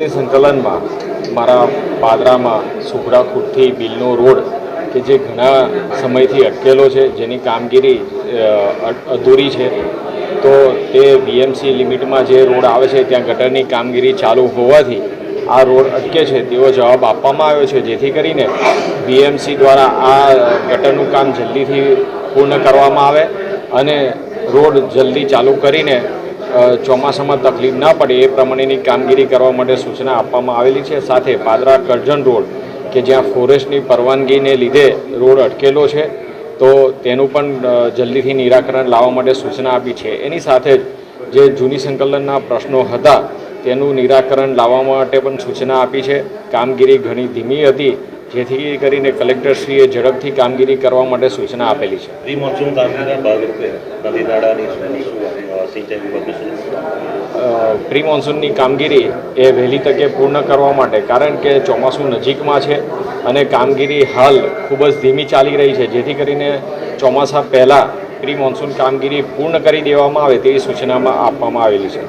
સંકલનમાં મારા પાદરામાં સુભરા ખુઠ્ઠી બિલનો રોડ કે જે ઘણા સમયથી અટકેલો છે, જેની કામગીરી અધૂરી છે, તો તે બીએમસી લિમિટમાં જે રોડ આવે છે, ત્યાં ગટરની કામગીરી ચાલુ હોવાથી આ રોડ અટકે છે, તેવો જવાબ આપવામાં આવ્યો છે. જેથી કરીને બીએમસી દ્વારા આ ગટરનું કામ જલ્દીથી પૂર્ણ કરવામાં આવે અને રોડ જલ્દી ચાલુ કરીને ચોમાસામાં તકલીફ ના પડે એ પ્રમાણેની કામગીરી કરવા માટે સૂચના આપવામાં આવેલી છે. સાથે પાદરા કરજણ રોડ, કે જ્યાં ફોરેસ્ટની પરવાનગીને લીધે રોડ અટકેલો છે, તો તેનું પણ જલ્દીથી નિરાકરણ લાવવા માટે સૂચના આપી છે. એની સાથે જ જૂની સંકલનના પ્રશ્નો હતા, તેનું નિરાકરણ લાવવા માટે પણ સૂચના આપી છે. કામગીરી ઘણી ધીમી હતી, જેથી કરીને કલેક્ટરશ્રીએ ઝડપથી કામગીરી કરવા માટે સૂચના આપેલી છે. પ્રી મોન્સૂનની કામગીરી એ વહેલી તકે પૂર્ણ કરવા માટે, કારણ કે ચોમાસું નજીકમાં છે અને કામગીરી હાલ ખૂબ જ ધીમી ચાલી રહી છે. જેથી કરીને ચોમાસા પહેલાં પ્રી મોન્સૂન કામગીરી પૂર્ણ કરી દેવામાં આવે તેવી સૂચનામાં આપવામાં આવેલી છે.